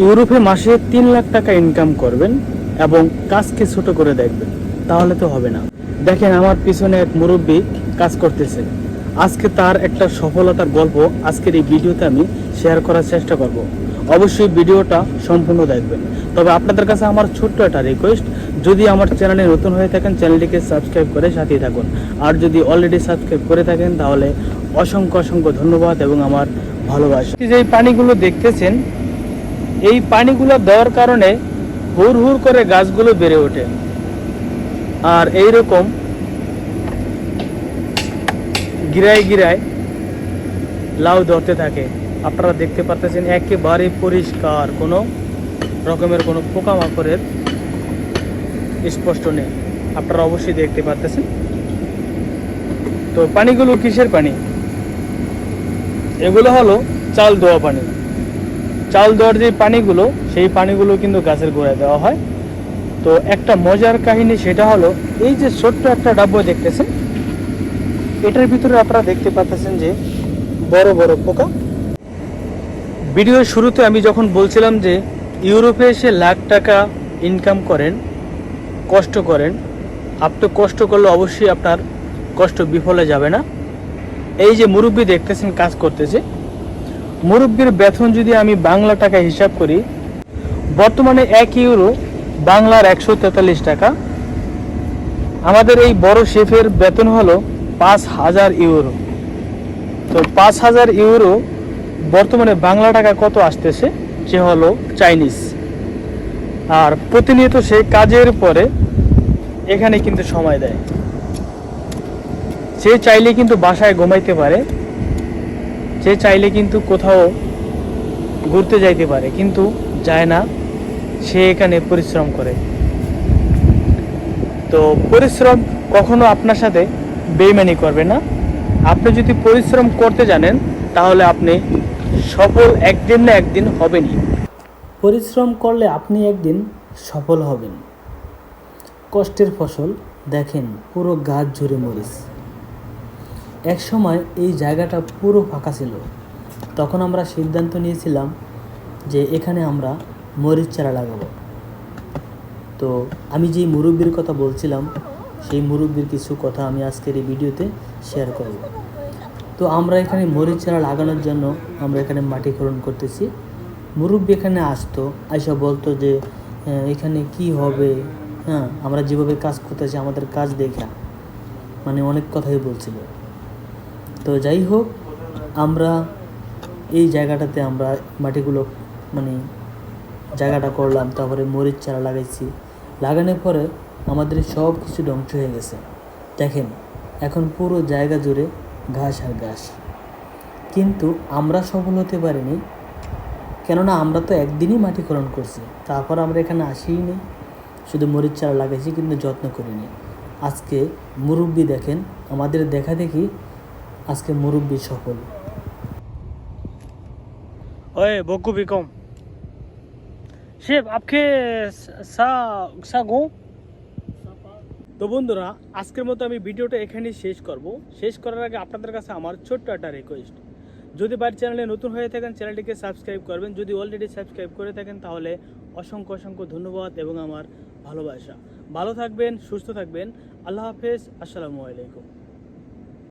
ইউরোপে মাসে তিন লাখ টাকা ইনকাম করবেন এবং কাজকে ছোট করে দেখবেন। তাহলে তো হবে না। দেখেন আমার পিছনে এক মুরব্বী কাজ করতেছে। আজকে তার একটা সফলতার গল্প আজকের এই ভিডিওতে আমি শেয়ার করার চেষ্টা করব। অবশ্যই ভিডিওটা সম্পূর্ণ দেখবেন। তবে আপনাদের কাছে আমার ছোট্ট একটা রিকোয়েস্ট যদি আমার চ্যানেলে নতুন হয়ে থাকেন, চ্যানেলটিকে সাবস্ক্রাইব করে সাথেই থাকুন। আর যদি অলরেডি সাবস্ক্রাইব করে থাকেন, তাহলে অসংখ্য অসংখ্য ধন্যবাদ এবং আমার ভালোবাসা। যে পানিগুলো দেখতেছেন এই পানিগুলো দেওয়ার কারণে হুর হুর করে গাছগুলো বেড়ে ওঠে। আর এই রকম গিরায় গিরায় লাউ ধরতে থাকে। আপনারা দেখতে পাচ্ছেন একেবারে পরিষ্কার, কোনো রকমের কোনো পোকামাকড়ের স্পষ্ট নেই। আপনারা অবশ্যই দেখতে পাচ্ছেন তো পানিগুলো কিসের পানি? এগুলো হলো চাল দেওয়া পানি। চাল দেওয়ার যে পানিগুলো, সেই পানিগুলো কিন্তু গাছের গোড়ায় দেওয়া হয়। তো একটা মজার কাহিনী সেটা হলো, এই যে ছোট্ট একটা ডাব্বো দেখতেছেন, এটার ভিতরে আপনারা দেখতে পাচ্ছেন যে বড় বড় পোকা। ভিডিওর শুরুতে আমি যখন বলছিলাম যে ইউরোপে এসে লাখ টাকা ইনকাম করেন, কষ্ট করেন, আপনি কষ্ট করলে অবশ্যই আপনার কষ্ট বিফলে যাবে না। এই যে মুরব্বী দেখতেছেন, কাজ করতেছে মুরব্বীর বেতন যদি আমি বাংলা টাকা হিসাব করি, বর্তমানে এক ইউরো বাংলার একশো তেতাল্লিশ টাকা। আমাদের এই বড় শেফের বেতন হলো পাঁচ হাজার ইউরো। তো পাঁচ হাজার ইউরো বর্তমানে বাংলা টাকা কত আসতেছে? সে হলো চাইনিজ। আর প্রতিনিয়ত সে কাজের পরে এখানে কিন্তু সময় দেয়। সে চাইলে কিন্তু বাসায় ঘুমাইতে পারে। সে চাইলে কিন্তু কোথাও ঘুরতে যাইতে পারে, কিন্তু যায় না। সে এখানে পরিশ্রম করে। তো পরিশ্রম কখনো আপনার সাথে বেইমানি করবে না। আপনি যদি পরিশ্রম করতে জানেন, তাহলে আপনি সফল একদিন না একদিন হবেনই। পরিশ্রম করলে আপনি একদিন সফল হবেন। কষ্টের ফসল, দেখেন পুরো গাছ জুড়ে মরিচ এক সময় এই জায়গাটা পুরো ফাঁকা ছিল। তখন আমরা সিদ্ধান্ত নিয়েছিলাম যে এখানে আমরা মরিচ চারা লাগাবো। তো আমি যেই মুরব্বির কথা বলছিলাম সেই মুরব্বির কিছু কথা আমি আজকের এই ভিডিওতে শেয়ার করব। তো আমরা এখানে মরিচ চারা লাগানোর জন্য আমরা এখানে মাটি খনন করতেছি। মুরব্বি এখানে আসতো আইসা বলতো যে "হ্যাঁ, এখানে কি হবে? হ্যাঁ আমরা যেভাবে কাজ করতেছি আমাদের কাজ দেখা। মানে অনেক কথাই বলছিল। তো যাই হোক, আমরা এই জায়গাটাতে আমরা মাটিগুলো মানে জায়গাটা করলাম, তারপরে মরিচ চারা লাগাইছি। লাগানোর পরে আমাদের সব কিছু ধ্বংস হয়ে গেছে। দেখেন, এখন পুরো জায়গা জুড়ে ঘাস আর ঘাস। কিন্তু আমরা সফল হতে পারিনি, কেননা আমরা তো একদিনই মাটিকরণ করছি। তারপর আমরা এখানে আসিই নি শুধু মরিচ চারা লাগাইছি, কিন্তু যত্ন করিনি। আজকে মুরব্বি দেখেন, আমাদের দেখা দেখি আজকে মুরব্বি সফল ओए बोकू भी कम শেফ আপকে সা সা গো তো বন্ধুরা আজকের মতো আমি ভিডিওটা এখানেই শেষ করব শেষ করার আগে আপনাদের কাছে আমার ছোট্ট একটা রিকোয়েস্ট যদি বাড়ির চ্যানেলে নতুন হয়ে থাকেন চ্যানেলটিকে সাবস্ক্রাইব করবেন যদি অলরেডি সাবস্ক্রাইব করে থাকেন তাহলে অসংখ্য অসংখ্য ধন্যবাদ এবং আমার ভালোবাসা ভালো থাকবেন সুস্থ থাকবেন আল্লাহ হাফেজ আসসালামু আলাইকুম